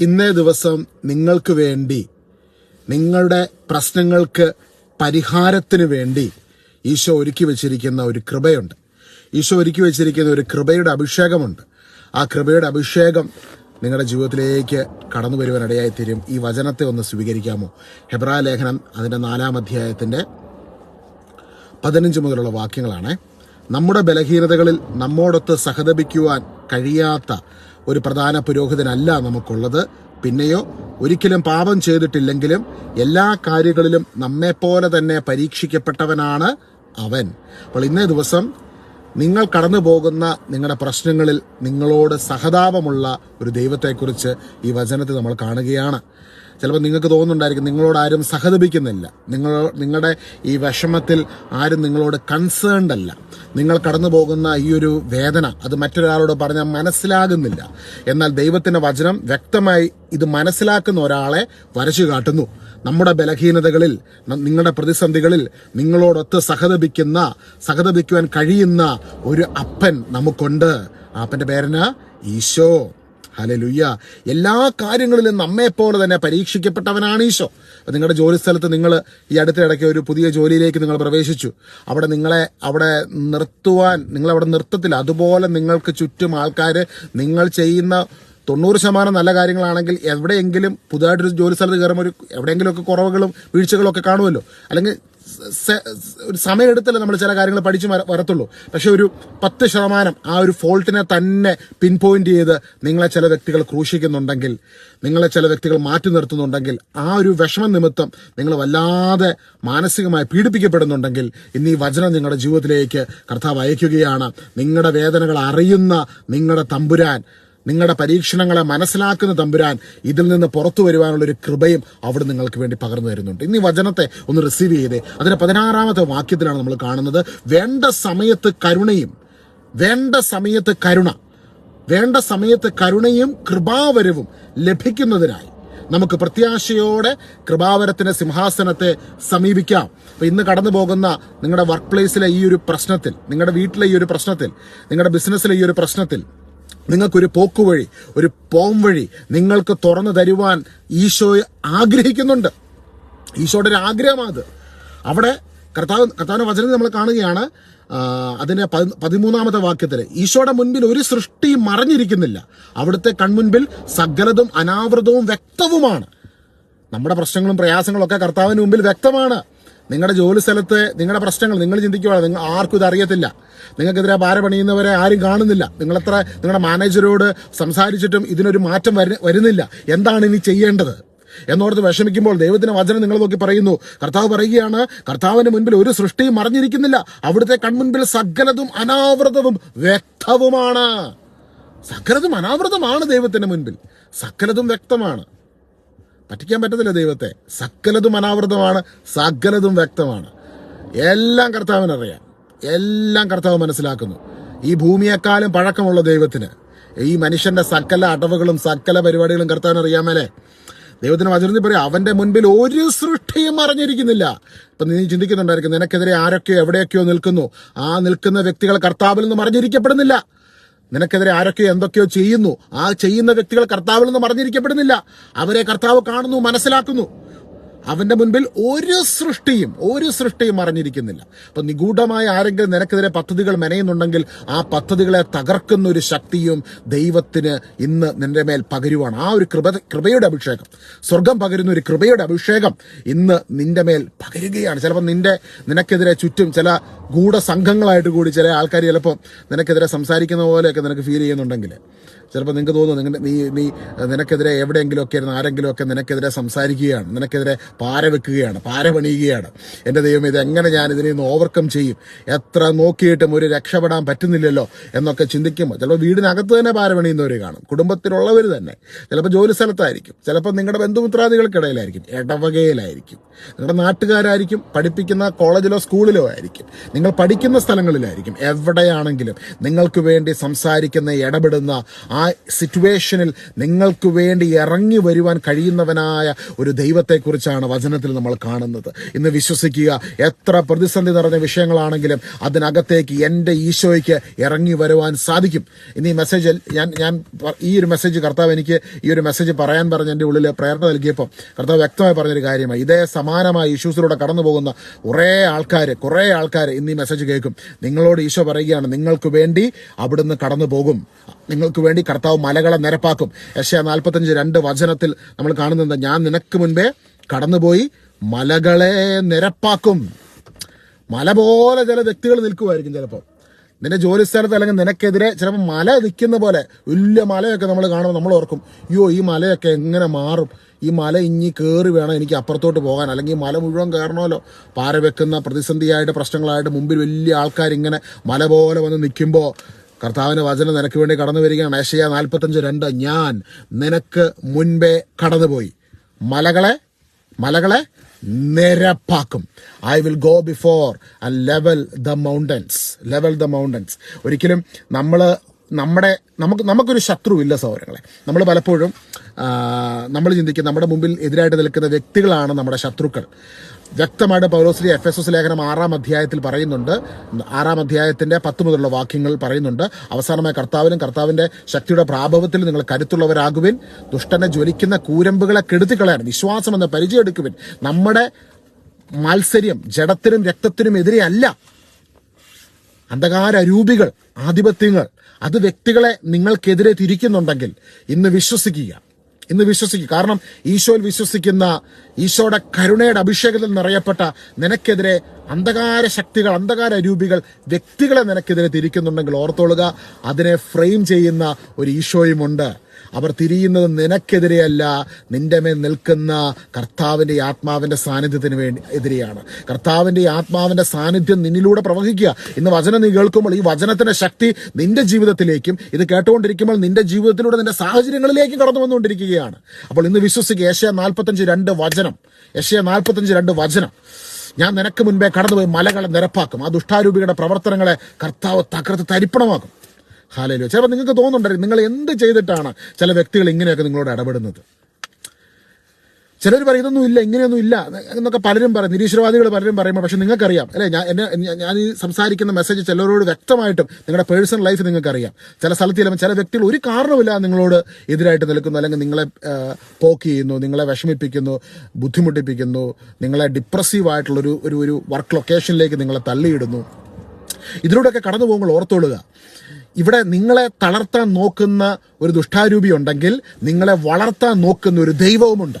ഇന്നേ ദിവസം നിങ്ങൾക്ക് വേണ്ടി നിങ്ങളുടെ പ്രശ്നങ്ങൾക്ക് പരിഹാരത്തിന് വേണ്ടി ഈശോ ഒരുക്കി വെച്ചിരിക്കുന്ന ഒരു കൃപയുണ്ട്. ഈശോ ഒരുക്കി വെച്ചിരിക്കുന്ന ഒരു കൃപയുടെ അഭിഷേകമുണ്ട്. ആ കൃപയുടെ അഭിഷേകം നിങ്ങളുടെ ജീവിതത്തിലേക്ക് കടന്നു വരുവാനിടയായി തീരും ഈ വചനത്തെ ഒന്ന് സ്വീകരിക്കാമോ? ഹെബ്രാ ലേഖനം അതിന്റെ നാലാം അധ്യായത്തിന്റെ പതിനഞ്ച് മുതലുള്ള വാക്യങ്ങളാണ്. നമ്മുടെ ബലഹീനതകളിൽ നമ്മോടൊത്ത് സഹതപിക്കുവാൻ കഴിയാത്ത ഒരു പ്രധാന പുരോഹിതനല്ല നമുക്കുള്ളത്. പിന്നെയോ ഒരിക്കലും പാപം ചെയ്തിട്ടില്ലെങ്കിലും എല്ലാ കാര്യങ്ങളിലും നമ്മെപ്പോലെ തന്നെ പരീക്ഷിക്കപ്പെട്ടവനാണ് അവൻ. അപ്പോൾ ഇന്നേ ദിവസം നിങ്ങൾ കടന്നു പോകുന്ന നിങ്ങളുടെ പ്രശ്നങ്ങളിൽ നിങ്ങളോട് സഹതാപമുള്ള ഒരു ദൈവത്തെക്കുറിച്ച് ഈ വചനത്തിൽ നമ്മൾ കാണുകയാണ്. ചിലപ്പോൾ നിങ്ങൾക്ക് തോന്നുന്നുണ്ടായിരിക്കും നിങ്ങളോട് ആരും സഹതപിക്കുന്നില്ല. നിങ്ങൾ നിങ്ങളുടെ ഈ വിഷമത്തിൽ ആരും നിങ്ങളോട് കൺസേൺഡ് അല്ല. നിങ്ങൾ കടന്നു പോകുന്ന ഈ ഒരു വേദന അത് മറ്റൊരാളോട് പറഞ്ഞാൽ മനസ്സിലാകുന്നില്ല. എന്നാൽ ദൈവത്തിന്റെ വചനം വ്യക്തമായി ഇത് മനസ്സിലാക്കുന്ന ഒരാളെ വരച്ചു കാട്ടുന്നു. നമ്മുടെ ബലഹീനതകളിൽ നിങ്ങളുടെ പ്രതിസന്ധികളിൽ നിങ്ങളോടൊത്ത് സഹതപിക്കുന്ന സഹതപിക്കുവാൻ കഴിയുന്ന ഒരു അപ്പൻ നമുക്കുണ്ട്. ആ അപ്പന്റെ പേരന് ഈശോ. ഹലലുയ്യ എല്ലാ കാര്യങ്ങളിലും നമ്മെപ്പോലെ തന്നെ പരീക്ഷിക്കപ്പെട്ടവനാണ് ഈശോ. അപ്പം നിങ്ങളുടെ ജോലിസ്ഥലത്ത് നിങ്ങൾ ഈ അടുത്തിടയ്ക്ക് ഒരു പുതിയ ജോലിയിലേക്ക് നിങ്ങൾ പ്രവേശിച്ചു. അവിടെ നിങ്ങളെ അവിടെ നിർത്തുവാൻ നിങ്ങളവിടെ നിർത്തത്തില്ല. അതുപോലെ നിങ്ങൾക്ക് ചുറ്റും ആൾക്കാർ നിങ്ങൾ ചെയ്യുന്ന തൊണ്ണൂറ് ശതമാനം നല്ല കാര്യങ്ങളാണെങ്കിൽ എവിടെയെങ്കിലും പുതുതായിട്ടൊരു ജോലി സ്ഥലത്ത് കയറുമ്പോൾ ഒരു എവിടെയെങ്കിലുമൊക്കെ കുറവുകളും വീഴ്ചകളൊക്കെ കാണുമല്ലോ. അല്ലെങ്കിൽ ഒരു സമയമെടുത്തല്ലേ നമ്മൾ ചില കാര്യങ്ങൾ പഠിച്ചു വരത്തുള്ളൂ. പക്ഷെ ഒരു പത്ത് ശതമാനം ആ ഒരു ഫോൾട്ടിനെ തന്നെ പിൻ പോയിന്റ് ചെയ്ത് നിങ്ങളെ ചില വ്യക്തികൾ ക്രൂശിക്കുന്നുണ്ടെങ്കിൽ നിങ്ങളെ ചില വ്യക്തികൾ മാറ്റി നിർത്തുന്നുണ്ടെങ്കിൽ ആ ഒരു വിഷമം നിമിത്തം നിങ്ങൾ വല്ലാതെ മാനസികമായി പീഡിപ്പിക്കപ്പെടുന്നുണ്ടെങ്കിൽ ഇന്ന് ഈ വചനം നിങ്ങളുടെ ജീവിതത്തിലേക്ക് കർത്താവ് അയക്കുകയാണ്. നിങ്ങളുടെ വേദനകൾ അറിയുന്ന നിങ്ങളുടെ തമ്പുരാൻ നിങ്ങളുടെ പരീക്ഷണങ്ങളെ മനസ്സിലാക്കുന്ന തമ്പുരാൻ ഇതിൽ നിന്ന് പുറത്തു വരുവാനുള്ള ഒരു കൃപയും അവിടെ നിങ്ങൾക്ക് വേണ്ടി പകർന്നു തരുന്നുണ്ട്. ഇന്ന് വചനത്തെ ഒന്ന് റിസീവ് ചെയ്തേ. അതിന്റെ പതിനാറാമത്തെ വാക്യത്തിലാണ് നമ്മൾ കാണുന്നത്. വേണ്ട സമയത്ത് കരുണയും വേണ്ട സമയത്ത് കരുണ വേണ്ട സമയത്ത് കരുണയും കൃപാവരവും ലഭിക്കുന്നതിനായി നമുക്ക് പ്രത്യാശയോടെ കൃപാവരത്തിന്റെ സിംഹാസനത്തെ സമീപിക്കാം. അപ്പൊ ഇന്ന് കടന്നു പോകുന്ന നിങ്ങളുടെ വർക്ക് പ്ലേസിലെ ഈ ഒരു പ്രശ്നത്തിൽ നിങ്ങളുടെ വീട്ടിലെ ഈ ഒരു പ്രശ്നത്തിൽ നിങ്ങളുടെ ബിസിനസ്സിലെ ഈ ഒരു പ്രശ്നത്തിൽ നിങ്ങൾക്കൊരു പോക്കുവഴി ഒരു പോം വഴി നിങ്ങൾക്ക് തുറന്നു തരുവാൻ ഈശോ ആഗ്രഹിക്കുന്നുണ്ട്. ഈശോയുടെ ഒരു ആഗ്രഹമാത് അവിടെ കർത്താവ് കർത്താവിന്റെ വചനം നമ്മൾ കാണുകയാണ് അതിന്റെ പതി- പതിമൂന്നാമത്തെ വാക്യത്തിൽ ഈശോയുടെ മുൻപിൽ ഒരു സൃഷ്ടി മറഞ്ഞിരിക്കുന്നില്ല. അവിടുത്തെ കൺമുൻപിൽ സകലതും അനാവൃതവും വ്യക്തവുമാണ്. നമ്മുടെ പ്രശ്നങ്ങളും പ്രയാസങ്ങളും ഒക്കെ കർത്താവിന് മുമ്പിൽ വ്യക്തമാണ്. നിങ്ങളുടെ ജോലി സ്ഥലത്ത് നിങ്ങളുടെ പ്രശ്നങ്ങൾ നിങ്ങൾ ചിന്തിക്കുകയാണ് നിങ്ങൾ ആർക്കും ഇത് അറിയത്തില്ല. നിങ്ങൾക്കെതിരെ ഭാര പണിയുന്നവരെ ആരും കാണുന്നില്ല. നിങ്ങളെത്ര നിങ്ങളുടെ മാനേജരോട് സംസാരിച്ചിട്ടും ഇതിനൊരു മാറ്റം വരു- വരുന്നില്ല. എന്താണ് ഇനി ചെയ്യേണ്ടത്? എന്നോർത്ത് വിഷമിക്കുമ്പോൾ ദൈവത്തിന്റെ വചനം നിങ്ങൾ നോക്കി പറയുന്നു. കർത്താവ് പറയുകയാണ് കർത്താവിന്റെ മുൻപിൽ ഒരു സൃഷ്ടിയും മറിഞ്ഞിരിക്കുന്നില്ല. അവിടുത്തെ കൺമുൻപിൽ സകലതും അനാവൃതവും വ്യക്തവുമാണ്. സകലതും അനാവൃതമാണ് ദൈവത്തിന്റെ മുൻപിൽ. സകലതും വ്യക്തമാണ്. പറ്റിക്കാൻ പറ്റത്തില്ല ദൈവത്തെ. സകലതും അനാവൃതമാണ് സകലതും വ്യക്തമാണ്. എല്ലാം കർത്താവിനറിയാം എല്ലാം കർത്താവ് മനസ്സിലാക്കുന്നു. ഈ ഭൂമിയെക്കാളും പഴക്കമുള്ള ദൈവത്തിന് ഈ മനുഷ്യന്റെ സകല അടവുകളും സകല പരിപാടികളും കർത്താവിന് അറിയാമല്ലേ? ദൈവത്തിന് വചനത്തിൽ പറയാം അവന്റെ മുൻപിൽ ഒരു സൃഷ്ടിയും അറിഞ്ഞിരിക്കുന്നില്ല. ഇപ്പൊ നീ ചിന്തിക്കുന്നുണ്ടായിരിക്കും നിനക്കെതിരെ ആരൊക്കെയോ എവിടെയൊക്കെയോ നിൽക്കുന്നു. ആ നിൽക്കുന്ന വ്യക്തികൾ കർത്താവിൽ നിന്ന് മറിഞ്ഞിരിക്കപ്പെടുന്നില്ല നിനക്കെതിരെ ആരൊക്കെയോ എന്തൊക്കെയോ ചെയ്യുന്നു. ആ ചെയ്യുന്ന വ്യക്തികൾ കർത്താവിൽ നിന്ന് മറിഞ്ഞിരിക്കപ്പെടുന്നില്ല. അവരെ കർത്താവ് കാണുന്നു മനസ്സിലാക്കുന്നു. അവന്റെ മുൻപിൽ ഒരു സൃഷ്ടിയും ഒരു സൃഷ്ടിയും മറഞ്ഞിരിക്കുന്നില്ല അപ്പൊ നിഗൂഢമായ ആരെങ്കിലും നിനക്കെതിരെ പദ്ധതികൾ മെനയുന്നുണ്ടെങ്കിൽ ആ പദ്ധതികളെ തകർക്കുന്ന ഒരു ശക്തിയും ദൈവത്തിന് ഇന്ന് നിന്റെ മേൽ പകരുവാണ്. ആ ഒരു കൃപ കൃപയുടെ അഭിഷേകം. സ്വർഗം പകരുന്ന ഒരു കൃപയുടെ അഭിഷേകം ഇന്ന് നിന്റെ മേൽ പകരുകയാണ്. ചിലപ്പോൾ നിന്റെ നിനക്കെതിരെ ചുറ്റും ചില ഗൂഢസംഘങ്ങളായിട്ട് കൂടി ചില ആൾക്കാർ ചിലപ്പോൾ നിനക്കെതിരെ സംസാരിക്കുന്ന പോലെയൊക്കെ നിനക്ക് ഫീൽ ചെയ്യുന്നുണ്ടെങ്കിൽ. ചിലപ്പോൾ നിങ്ങൾക്ക് തോന്നുന്നു നിങ്ങളുടെ നീ നീ നിനക്കെതിരെ എവിടെയെങ്കിലുമൊക്കെ ആരെങ്കിലുമൊക്കെ നിനക്കെതിരെ സംസാരിക്കുകയാണ്. നിനക്കെതിരെ പാര വെക്കുകയാണ് പാര പണിയുകയാണ്. എന്റെ ദൈവം ഇത് എങ്ങനെ ഞാൻ ഇതിനെ ഒന്ന് ഓവർകം ചെയ്യും? എത്ര നോക്കിയിട്ടും ഒരു രക്ഷപ്പെടാൻ പറ്റുന്നില്ലല്ലോ എന്നൊക്കെ ചിന്തിക്കുമ്പോൾ ചിലപ്പോൾ വീടിനകത്ത് തന്നെ പാര പണിയുന്നവർ കാണും. കുടുംബത്തിലുള്ളവർ തന്നെ. ചിലപ്പോൾ ജോലി സ്ഥലത്തായിരിക്കും. ചിലപ്പോൾ നിങ്ങളുടെ ബന്ധുമിത്രാദികൾക്കിടയിലായിരിക്കും. ഇടവകയിലായിരിക്കും. നിങ്ങളുടെ നാട്ടുകാരായിരിക്കും. പഠിപ്പിക്കുന്ന കോളേജിലോ സ്കൂളിലോ ആയിരിക്കും. നിങ്ങൾ പഠിക്കുന്ന സ്ഥലങ്ങളിലായിരിക്കും. എവിടെയാണെങ്കിലും നിങ്ങൾക്ക് വേണ്ടി സംസാരിക്കുന്ന ഇടപെടുന്ന ആ സിറ്റുവേഷനിൽ നിങ്ങൾക്ക് വേണ്ടി ഇറങ്ങി വരുവാൻ കഴിയുന്നവനായ ഒരു ദൈവത്തെക്കുറിച്ചാണ് വചനത്തിൽ നമ്മൾ കാണുന്നത്. ഇന്ന് വിശ്വസിക്കുക എത്ര പ്രതിസന്ധി നിറഞ്ഞ വിഷയങ്ങളാണെങ്കിലും അതിനകത്തേക്ക് എന്റെ ഈശോയ്ക്ക് ഇറങ്ങി വരുവാൻ സാധിക്കും. ഇന്ന് ഈ മെസ്സേജിൽ ഞാൻ ഞാൻ ഈ ഒരു മെസ്സേജ് കർത്താവ് എനിക്ക് ഈ ഒരു മെസ്സേജ് പറയാൻ പറഞ്ഞ എന്റെ ഉള്ളിൽ പ്രേരണ നൽകിയപ്പോൾ കർത്താവ് വ്യക്തമായി പറഞ്ഞൊരു കാര്യമായി. ഇതേ സമാനമായ ഇഷ്യൂസിലൂടെ കടന്നു പോകുന്ന കുറേ ആൾക്കാർ കുറേ ആൾക്കാർ ഇന്ന് ഈ മെസ്സേജ് കേൾക്കും. നിങ്ങളോട് ഈശോ പറയുകയാണ് നിങ്ങൾക്ക് വേണ്ടി അവിടുന്ന് കടന്നു പോകും നിങ്ങൾക്ക് വേണ്ടി കർത്താവ് മലകളെ നിരപ്പാക്കും. യശ നാൽപ്പത്തഞ്ച് രണ്ട് വചനത്തിൽ നമ്മൾ കാണുന്നത് ഞാൻ നിനക്ക് മുൻപേ കടന്നുപോയി മലകളെ നിരപ്പാക്കും. മല പോലെ ചില വ്യക്തികൾ നിൽക്കുമായിരിക്കും ചിലപ്പോൾ നിന്റെ ജോലി സ്ഥലത്ത് അല്ലെങ്കിൽ നിനക്കെതിരെ ചിലപ്പോൾ മല നിൽക്കുന്ന പോലെ വലിയ മലയൊക്കെ നമ്മൾ കാണുമ്പോൾ നമ്മൾ ഓർക്കും അയ്യോ ഈ മലയൊക്കെ എങ്ങനെ മാറും? ഈ മല ഇഞ്ഞി കയറി വേണം എനിക്ക് അപ്പുറത്തോട്ട് പോകാൻ. അല്ലെങ്കിൽ മല മുഴുവൻ കയറണമല്ലോ? പാര വെക്കുന്ന പ്രതിസന്ധിയായിട്ട് പ്രശ്നങ്ങളായിട്ട് മുമ്പിൽ വലിയ ആൾക്കാർ ഇങ്ങനെ മല പോലെ വന്ന് നിൽക്കുമ്പോൾ കർത്താവിന്റെ വചനം നിനക്ക് വേണ്ടി കടന്നു വരികയാണ്. ഏഷ്യ നാൽപ്പത്തഞ്ച് രണ്ട് ഞാൻ നിനക്ക് മുൻപേ കടന്നുപോയി. മലകളെ മലകളെ നിരപ്പാക്കും. I will go before and level the mountains level the mountains ഒരിക്കലും നമ്മൾ നമ്മുടെ നമുക്ക് നമുക്കൊരു ശത്രു ഇല്ല സൗരങ്ങളെ നമ്മൾ പലപ്പോഴും നമ്മൾ ചിന്തിക്കും നമ്മുടെ മുമ്പിൽ എതിരായിട്ട് നിൽക്കുന്ന വ്യക്തികളാണ് നമ്മുടെ ശത്രുക്കൾ. വ്യക്തമായിട്ട് പൗലോസ്ലി എഫ് എസ് എസ് ലേഖനം ആറാം അധ്യായത്തിൽ പറയുന്നുണ്ട്. ആറാം അധ്യായത്തിന്റെ പത്ത് മുതലുള്ള വാക്യങ്ങൾ പറയുന്നുണ്ട്. അവസാനമായി കർത്താവിനും കർത്താവിന്റെ ശക്തിയുടെ പ്രാഭവത്തിൽ നിങ്ങൾ കരുത്തുള്ളവരാകുവിൻ. ദുഷ്ടനെ ജ്വലിക്കുന്ന കൂരമ്പുകളെ കെടുത്തിക്കളയാൻ വിശ്വാസം എന്ന പരിചയം എടുക്കുവിൻ. നമ്മുടെ മാത്സര്യം ജഡത്തിനും രക്തത്തിനും എതിരെ അല്ല. അന്ധകാര രൂപികൾ ആധിപത്യങ്ങൾ അത് വ്യക്തികളെ നിങ്ങൾക്കെതിരെ തിരിക്കുന്നുണ്ടെങ്കിൽ ഇന്ന് വിശ്വസിക്കുക. ഇന്ന് വിശ്വസിക്കും. കാരണം ഈശോയിൽ വിശ്വസിക്കുന്ന ഈശോയുടെ കരുണയുടെ അഭിഷേകത്തിൽ നിറയപ്പെട്ട നിനക്കെതിരെ അന്ധകാര ശക്തികൾ അന്ധകാര രൂപികൾ വ്യക്തികളെ നിനക്കെതിരെ തിരിക്കുന്നുണ്ടെങ്കിൽ ഓർത്തോളുക അതിനെ ഫ്രെയിം ചെയ്യുന്ന ഒരു ഈശോയുമുണ്ട്. അവർ തിരിയുന്നത് നിനക്കെതിരെയല്ല. നിന്റെ മേൽ നിൽക്കുന്ന കർത്താവിന്റെ ആത്മാവിന്റെ സാന്നിധ്യത്തിന് വേണ്ടി എതിരെയാണ്. കർത്താവിന്റെ ആത്മാവിന്റെ സാന്നിധ്യം നിന്നിലൂടെ പ്രവഹിക്കുക. ഇന്ന് വചനം നീ കേൾക്കുമ്പോൾ ഈ വചനത്തിന്റെ ശക്തി നിന്റെ ജീവിതത്തിലേക്കും ഇത് കേട്ടുകൊണ്ടിരിക്കുമ്പോൾ നിന്റെ ജീവിതത്തിലൂടെ നിന്റെ സാഹചര്യങ്ങളിലേക്കും കടന്നു വന്നുകൊണ്ടിരിക്കുകയാണ്. അപ്പോൾ ഇന്ന് വിശ്വസിക്കുക ഏഷ്യ നാൽപ്പത്തഞ്ച് രണ്ട് വചനം. ഏഷ്യ നാൽപ്പത്തഞ്ച് രണ്ട് വചനം. ഞാൻ നിനക്ക് മുൻപേ കടന്നുപോയി മലകളെ നിരപ്പാക്കും. ആ ദുഷ്ടാരൂപിയുടെ പ്രവർത്തനങ്ങളെ കർത്താവ് തകർത്ത് തരിപ്പണമാക്കും. ഹാലയിലോ ചിലപ്പോൾ നിങ്ങൾക്ക് തോന്നുന്നുണ്ടായിരുന്നു നിങ്ങൾ എന്ത് ചെയ്തിട്ടാണ് ചില വ്യക്തികൾ ഇങ്ങനെയൊക്കെ നിങ്ങളോട് ഇടപെടുന്നത്? ചിലർ പറയും ഇതൊന്നും ഇല്ല ഇങ്ങനെയൊന്നും ഇല്ല എന്നൊക്കെ പലരും പറയും നിരീശ്വരവാദികൾ പലരും പറയുമ്പോൾ പക്ഷെ നിങ്ങൾക്കറിയാം അല്ലേ? ഞാൻ എന്നെ ഞാൻ- ഈ സംസാരിക്കുന്ന മെസ്സേജ് ചിലരോട് വ്യക്തമായിട്ടും നിങ്ങളുടെ പേഴ്സണൽ ലൈഫ് നിങ്ങൾക്കറിയാം. ചില സ്ഥലത്ത് ചിലപ്പോൾ ചില വ്യക്തികൾ ഒരു കാരണമില്ല നിങ്ങളോട് എതിരായിട്ട് നിൽക്കുന്നു അല്ലെങ്കിൽ നിങ്ങളെ പോക്ക് ചെയ്യുന്നു നിങ്ങളെ വിഷമിപ്പിക്കുന്നു ബുദ്ധിമുട്ടിപ്പിക്കുന്നു നിങ്ങളെ ഡിപ്രസീവ് ആയിട്ടുള്ള ഒരു ഒരു ഒരു വർക്ക് ലൊക്കേഷനിലേക്ക് നിങ്ങളെ തള്ളിയിടുന്നു. ഇതിലൂടെയൊക്കെ കടന്നു പോകുമ്പോൾ ഓർത്തോളുക ഇവിടെ നിങ്ങളെ തളർത്താൻ നോക്കുന്ന ഒരു ദുഷ്ടാരൂപി ഉണ്ടെങ്കിൽ നിങ്ങളെ വളർത്താൻ നോക്കുന്ന ഒരു ദൈവവുമുണ്ട്.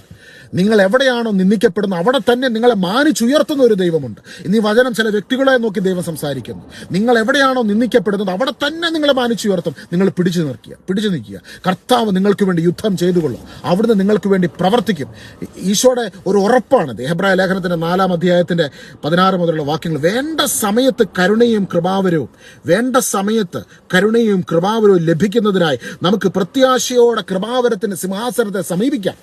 നിങ്ങൾ എവിടെയാണോ നിന്ദിക്കപ്പെടുന്നത് അവിടെ തന്നെ നിങ്ങളെ മാനിച്ചുയർത്തുന്ന ഒരു ദൈവമുണ്ട്. ഇന്ന് ഈ വചനം ചില വ്യക്തികളെ നോക്കി ദൈവം സംസാരിക്കുന്നു. നിങ്ങൾ എവിടെയാണോ നിന്ദിക്കപ്പെടുന്നത് അവിടെ തന്നെ നിങ്ങളെ മാനിച്ചുയർത്തും നിങ്ങൾ പിടിച്ചു നിർക്കുക പിടിച്ചു നിൽക്കുക. കർത്താവ് നിങ്ങൾക്ക് വേണ്ടി യുദ്ധം ചെയ്തുകൊള്ളും. അവിടുന്ന് നിങ്ങൾക്ക് വേണ്ടി പ്രവർത്തിക്കും. ഈശോയുടെ ഒരു ഉറപ്പാണ് ദേഹബ്രായ ലേഖനത്തിന്റെ നാലാം അധ്യായത്തിന്റെ പതിനാറ് മുതലുള്ള വാക്യങ്ങൾ. വേണ്ട സമയത്ത് കരുണയും കൃപാവരവും വേണ്ട സമയത്ത് കരുണയും കൃപാവരവും ലഭിക്കുന്നതിനായി നമുക്ക് പ്രത്യാശയോടെ കൃപാവരത്തിന്റെ സിംഹാസനത്തെ സമീപിക്കാം.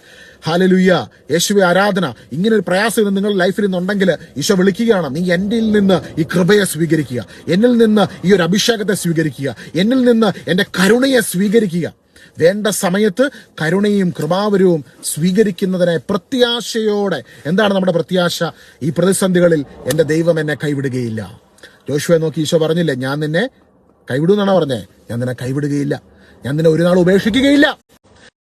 ഹാലലുയ്യ യേശുവെ ആരാധന ഇങ്ങനെ ഒരു പ്രയാസം ഇന്ന് നിങ്ങളുടെ ലൈഫിൽ നിന്നുണ്ടെങ്കിൽ ഈശോ വിളിക്കുകയാണ് നീ എന്നിൽ നിന്ന് ഈ കൃപയെ സ്വീകരിക്കുക എന്നിൽ നിന്ന് ഈ ഒരു അഭിഷേകത്തെ സ്വീകരിക്കുക എന്നിൽ നിന്ന് എന്റെ കരുണയെ സ്വീകരിക്കുക. വേണ്ട സമയത്ത് കരുണയും കൃപാവരവും സ്വീകരിക്കുന്നതിനെ പ്രത്യാശയോടെ എന്താണ് നമ്മുടെ പ്രത്യാശ? ഈ പ്രതിസന്ധികളിൽ എന്റെ ദൈവം എന്നെ കൈവിടുകയില്ല. ജോഷുവെ നോക്കി ഈശോ പറഞ്ഞില്ലേ ഞാൻ നിന്നെ കൈവിടുമെന്നാണ് പറഞ്ഞേ? ഞാൻ നിന്നെ കൈവിടുകയില്ല. ഞാൻ നിന്നെ ഒരു നാൾ ഉപേക്ഷിക്കുകയില്ല.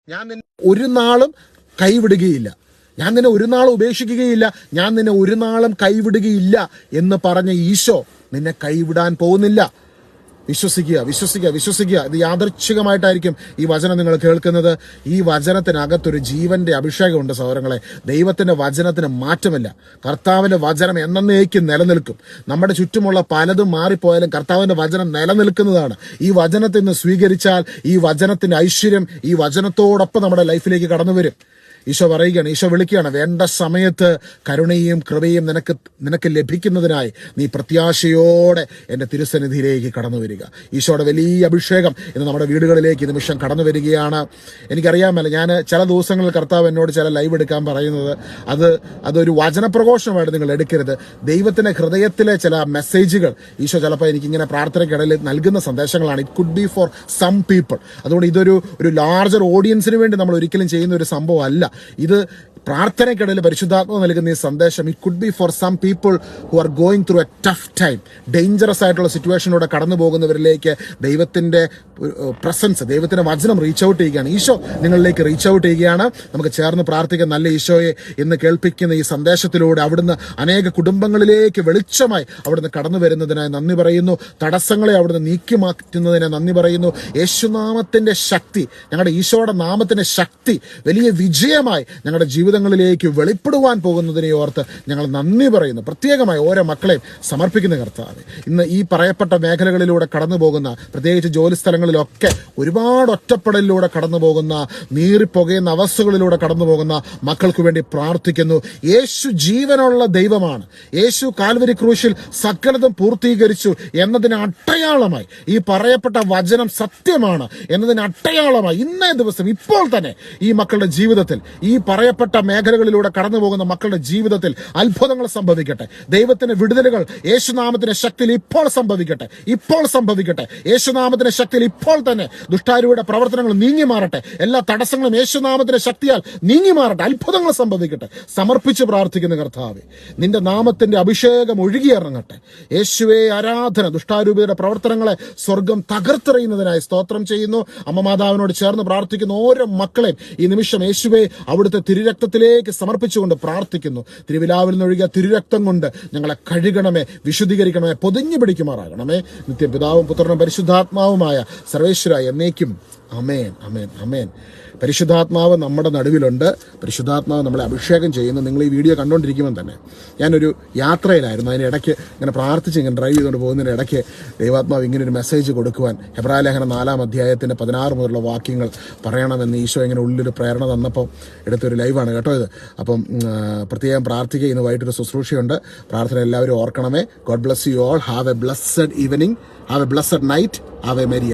ഞാൻ നിന്നെ ഒരു നാളും കൈവിടുകയില്ല. ഞാൻ നിന്നെ ഒരു നാളും ഉപേക്ഷിക്കുകയില്ല. ഞാൻ നിന്നെ ഒരു നാളും കൈവിടുകയില്ല എന്ന് പറഞ്ഞ ഈശോ നിന്നെ കൈവിടാൻ പോകുന്നില്ല. വിശ്വസിക്കുക വിശ്വസിക്കുക വിശ്വസിക്കുക. ഇത് യാദർച്ഛികമായിട്ടായിരിക്കും ഈ വചനം നിങ്ങൾ കേൾക്കുന്നത്. ഈ വചനത്തിനകത്തൊരു ജീവന്റെ അഭിഷേകമുണ്ട് സൗരങ്ങളെ ദൈവത്തിന്റെ വചനത്തിന് മാറ്റമില്ല. കർത്താവിന്റെ വചനം എന്നേക്കും നിലനിൽക്കും. നമ്മുടെ ചുറ്റുമുള്ള പലതും മാറിപ്പോയാലും കർത്താവിന്റെ വചനം നിലനിൽക്കുന്നതാണ്. ഈ വചനത്തിൽ നിന്ന് സ്വീകരിച്ചാൽ ഈ വചനത്തിന്റെ ഐശ്വര്യം ഈ വചനത്തോടൊപ്പം നമ്മുടെ ലൈഫിലേക്ക് കടന്നു വരും ഈശോ പറയുകയാണ് ഈശോ വിളിക്കുകയാണ് വേണ്ട സമയത്ത് കരുണയും കൃപയും നിനക്ക് നിനക്ക് ലഭിക്കുന്നതിനായി നീ പ്രത്യാശയോടെ എന്റെ തിരുസന്നിധിയിലേക്ക് കടന്നു വരിക. ഈശോയുടെ വലിയ അഭിഷേകം ഇന്ന് നമ്മുടെ വീടുകളിലേക്ക് നിമിഷം കടന്നു വരികയാണ്. എനിക്കറിയാമല്ല ഞാൻ ചില ദിവസങ്ങളിൽ കർത്താവ് എന്നോട് ചില ലൈവ് എടുക്കാൻ പറയുന്നത് അത് അതൊരു വചനപ്രഘോഷമായിട്ട് നിങ്ങൾ എടുക്കരുത്. ദൈവത്തിന്റെ ഹൃദയത്തിലെ ചില മെസ്സേജുകൾ ഈശോ ചിലപ്പോൾ എനിക്കിങ്ങനെ പ്രാർത്ഥനയ്ക്കിടയിൽ നൽകുന്ന സന്ദേശങ്ങളാണ്. It could be for some people അതുകൊണ്ട് ഇതൊരു ഒരു ലാർജർ ഓഡിയൻസിന് വേണ്ടി നമ്മൾ ഒരിക്കലും ചെയ്യുന്ന ഒരു സംഭവം അല്ല ഇത് പ്രാർത്ഥനയ്ക്കിടയിൽ പരിശുദ്ധാത്മ നൽകുന്ന ഈ സന്ദേശം. It could be for some people who are going through a tough time dangerous ആയിട്ടുള്ള സിറ്റുവേഷനിലൂടെ കടന്നു പോകുന്നവരിലേക്ക് ദൈവത്തിന്റെ പ്രസൻസ് ദൈവത്തിന്റെ വചനം റീച്ച് ഔട്ട് ചെയ്യുകയാണ്. ഈശോ നിങ്ങളിലേക്ക് റീച്ച് ഔട്ട് ചെയ്യുകയാണ്. നമുക്ക് ചേർന്ന് പ്രാർത്ഥിക്കാൻ നല്ല ഈശോയെ ഇന്ന് കേൾപ്പിക്കുന്ന ഈ സന്ദേശത്തിലൂടെ അവിടുന്ന് അനേക കുടുംബങ്ങളിലേക്ക് വെളിച്ചമായി അവിടുന്ന് കടന്നു വരുന്നതിനായി നന്ദി പറയുന്നു. തടസ്സങ്ങളെ അവിടുന്ന് നീക്കി മാറ്റുന്നതിനെ നന്ദി പറയുന്നു. യേശുനാമത്തിന്റെ ശക്തി ഞങ്ങളുടെ ഈശോയുടെ നാമത്തിന്റെ ശക്തി വലിയ വിജയമായി ഞങ്ങളുടെ ജീവിതങ്ങളിലേക്ക് വെളിപ്പെടുവാൻ പോകുന്നതിനെ ഓർത്ത് ഞങ്ങൾ നന്ദി പറയുന്നു. പ്രത്യേകമായി ഓരോ മക്കളെയും സമർപ്പിക്കുന്ന കർത്താവ്. ഇന്ന് ഈ പറയപ്പെട്ട മേഖലകളിലൂടെ കടന്നു പോകുന്ന പ്രത്യേകിച്ച് ജോലി സ്ഥലങ്ങളിലൊക്കെ ഒരുപാട് ഒറ്റപ്പെടലിലൂടെ കടന്നു പോകുന്ന നീറിപ്പുകയുന്ന അവസ്ഥകളിലൂടെ കടന്നു പോകുന്ന മക്കൾക്ക് വേണ്ടി പ്രാർത്ഥിക്കുന്നു. യേശു ജീവനുള്ള ദൈവമാണ്. യേശു കാൽവരി ക്രൂശിൽ സകലതും പൂർത്തീകരിച്ചു എന്നതിന് അട്ടയാളമായി ഈ പറയപ്പെട്ട വചനം സത്യമാണ് എന്നതിന് അട്ടയാളമായി ഇന്നേ ദിവസം ഇപ്പോൾ തന്നെ ഈ മക്കളുടെ ജീവിതത്തിൽ ഈ പറയപ്പെട്ട മേഖലകളിലൂടെ കടന്നു പോകുന്ന മക്കളുടെ ജീവിതത്തിൽ അത്ഭുതങ്ങൾ സംഭവിക്കട്ടെ. ദൈവത്തിന്റെ വിടുതലുകൾ യേശുനാമത്തിന്റെ ശക്തിയിൽ ഇപ്പോൾ സംഭവിക്കട്ടെ. ഇപ്പോൾ സംഭവിക്കട്ടെ. യേശുനാമത്തിന്റെ ശക്തിയിൽ ഇപ്പോൾ തന്നെ ദുഷ്ടാരൂയുടെ പ്രവർത്തനങ്ങൾ നീങ്ങി മാറട്ടെ എല്ലാ തടസ്സങ്ങളും യേശുനാമത്തിന്റെ ശക്തിയാൽ നീങ്ങി മാറട്ടെ അത്ഭുതങ്ങൾ സംഭവിക്കട്ടെ. സമർപ്പിച്ച് പ്രാർത്ഥിക്കുന്ന കർത്താവെ നിന്റെ നാമത്തിന്റെ അഭിഷേകം ഒഴുകിയിറങ്ങട്ടെ. യേശുവെ ആരാധന ദുഷ്ടാരൂപിയുടെ പ്രവർത്തനങ്ങളെ സ്വർഗം തകർത്തെറിയുന്നതിനായി സ്തോത്രം ചെയ്യുന്നു. അമ്മ മാതാവിനോട് ചേർന്ന് പ്രാർത്ഥിക്കുന്ന ഓരോ മക്കളെയും ഈ നിമിഷം യേശുവെ അവിടുത്തെ തിരുരക്തത്തിലേക്ക് സമർപ്പിച്ചുകൊണ്ട് പ്രാർത്ഥിക്കുന്നു. തിരുവിലാവിൽ നിന്നൊഴുകിയ തിരുരക്തം കൊണ്ട് ഞങ്ങളെ കഴുകണമേ വിശുദ്ധീകരിക്കണമേ പൊതിഞ്ഞു പിടിക്കുമാറാകണമേ. നിത്യപിതാവും പുത്രനും പരിശുദ്ധാത്മാവുമായ സർവേശ്വര എന്നേക്കും. അമേൻ അമേൻ അമേൻ പരിശുദ്ധാത്മാവ് നമ്മുടെ നടുവിലുണ്ട്. പരിശുദ്ധാത്മാവ് നമ്മളെ അഭിഷേകം ചെയ്യുന്നു. നിങ്ങൾ ഈ വീഡിയോ കണ്ടുകൊണ്ടിരിക്കുമ്പോൾ തന്നെ ഞാനൊരു യാത്രയിലായിരുന്നു. അതിന് ഇടയ്ക്ക് ഇങ്ങനെ പ്രാർത്ഥിച്ച് ഇങ്ങനെ ഡ്രൈവ് ചെയ്തുകൊണ്ട് പോകുന്നതിന് ഇടയ്ക്ക് ദൈവാത്മാവ് ഇങ്ങനെ ഒരു മെസ്സേജ് കൊടുക്കുവാൻ ഹെബ്രാലേഖന നാലാം അധ്യായത്തിന്റെ പതിനാറ് മുതലുള്ള വാക്യങ്ങൾ പറയണമെന്ന് ഈശോ ഇങ്ങനെ ഉള്ളിലൊരു പ്രേരണ തന്നപ്പോൾ എടുത്തൊരു ലൈവാണ് കേട്ടോ ഇത്. അപ്പം പ്രത്യേകം പ്രാർത്ഥിക്കുക. ഇന്ന് വൈകിട്ടൊരു ശുശ്രൂഷയുണ്ട്. പ്രാർത്ഥന എല്ലാവരും ഓർക്കണമേ. God bless you all have a blessed evening have a blessed night have a merry